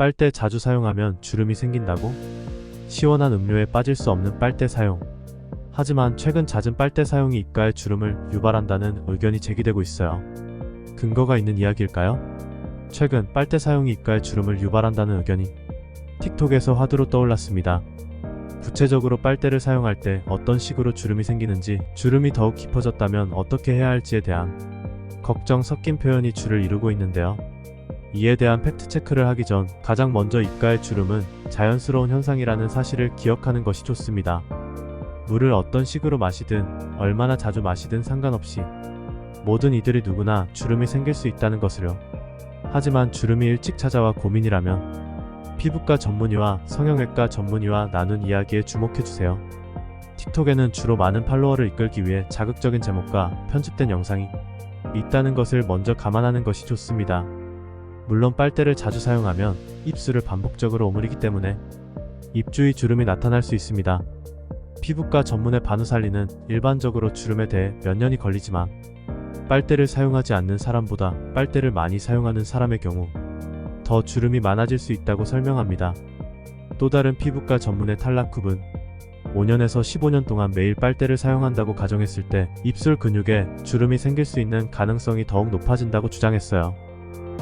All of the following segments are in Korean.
빨대 자주 사용하면 주름이 생긴다고? 시원한 음료에 빠질 수 없는 빨대 사용. 하지만 최근 잦은 빨대 사용이 입가에 주름을 유발한다는 의견이 제기되고 있어요. 근거가 있는 이야기일까요? 최근 빨대 사용이 입가에 주름을 유발한다는 의견이 틱톡에서 화두로 떠올랐습니다. 구체적으로 빨대를 사용할 때 어떤 식으로 주름이 생기는지, 주름이 더욱 깊어졌다면 어떻게 해야 할지에 대한 걱정 섞인 표현이 줄을 이루고 있는데요. 이에 대한 팩트체크를 하기 전 가장 먼저 입가의 주름은 자연스러운 현상이라는 사실을 기억하는 것이 좋습니다. 물을 어떤 식으로 마시든 얼마나 자주 마시든 상관없이 모든 이들이 누구나 주름이 생길 수 있다는 것을요. 하지만 주름이 일찍 찾아와 고민이라면 피부과 전문의와 성형외과 전문의와 나눈 이야기에 주목해주세요. 틱톡에는 주로 많은 팔로워를 이끌기 위해 자극적인 제목과 편집된 영상이 있다는 것을 먼저 감안하는 것이 좋습니다. 물론 빨대를 자주 사용하면 입술을 반복적으로 오므리기 때문에 입 주위 주름이 나타날 수 있습니다. 피부과 전문의 바누살리는 일반적으로 주름에 대해 몇 년이 걸리지만 빨대를 사용하지 않는 사람보다 빨대를 많이 사용하는 사람의 경우 더 주름이 많아질 수 있다고 설명합니다. 또 다른 피부과 전문의 탈락굽은 5년에서 15년 동안 매일 빨대를 사용한다고 가정했을 때 입술 근육에 주름이 생길 수 있는 가능성이 더욱 높아진다고 주장했어요.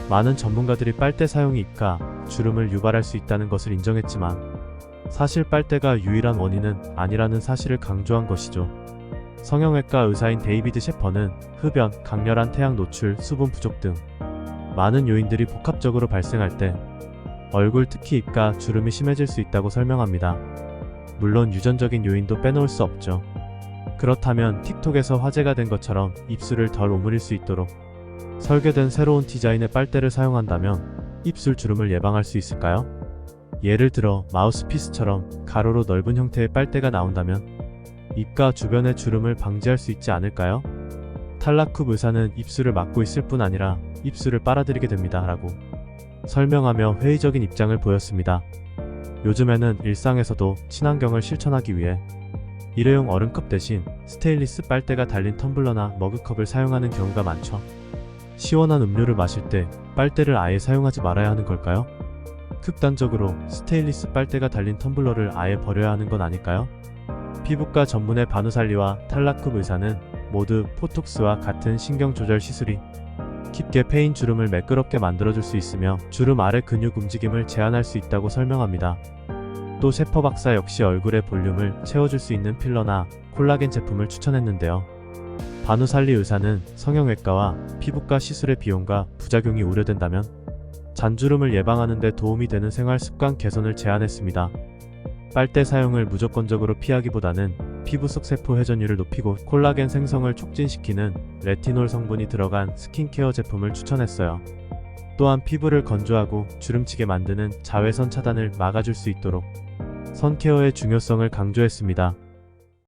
많은 전문가들이 빨대 사용이 입가 주름을 유발할 수 있다는 것을 인정했지만 사실 빨대가 유일한 원인은 아니라는 사실을 강조한 것이죠. 성형외과 의사인 데이비드 셰퍼는 흡연, 강렬한 태양 노출, 수분 부족 등 많은 요인들이 복합적으로 발생할 때 얼굴 특히 입가 주름이 심해질 수 있다고 설명합니다. 물론 유전적인 요인도 빼놓을 수 없죠. 그렇다면 틱톡에서 화제가 된 것처럼 입술을 덜 오므릴 수 있도록 설계된 새로운 디자인의 빨대를 사용한다면 입술 주름을 예방할 수 있을까요? 예를 들어 마우스피스처럼 가로로 넓은 형태의 빨대가 나온다면 입가 주변의 주름을 방지할 수 있지 않을까요? 탈라쿱 의사는 입술을 막고 있을 뿐 아니라 입술을 빨아들이게 됩니다. 라고 설명하며 회의적인 입장을 보였습니다. 요즘에는 일상에서도 친환경을 실천하기 위해 일회용 얼음컵 대신 스테인리스 빨대가 달린 텀블러나 머그컵을 사용하는 경우가 많죠. 시원한 음료를 마실 때 빨대를 아예 사용하지 말아야 하는 걸까요? 극단적으로 스테인리스 빨대가 달린 텀블러를 아예 버려야 하는 건 아닐까요? 피부과 전문의 바누살리와 탈라쿱 의사는 모두 포톡스와 같은 신경 조절 시술이 깊게 패인 주름을 매끄럽게 만들어줄 수 있으며 주름 아래 근육 움직임을 제한할 수 있다고 설명합니다. 또 셰퍼 박사 역시 얼굴의 볼륨을 채워줄 수 있는 필러나 콜라겐 제품을 추천했는데요. 바누살리 의사는 성형외과와 피부과 시술의 비용과 부작용이 우려된다면 잔주름을 예방하는 데 도움이 되는 생활 습관 개선을 제안했습니다. 빨대 사용을 무조건적으로 피하기보다는 피부 속 세포 회전율을 높이고 콜라겐 생성을 촉진시키는 레티놀 성분이 들어간 스킨케어 제품을 추천했어요. 또한 피부를 건조하고 주름지게 만드는 자외선 차단을 막아줄 수 있도록 선케어의 중요성을 강조했습니다.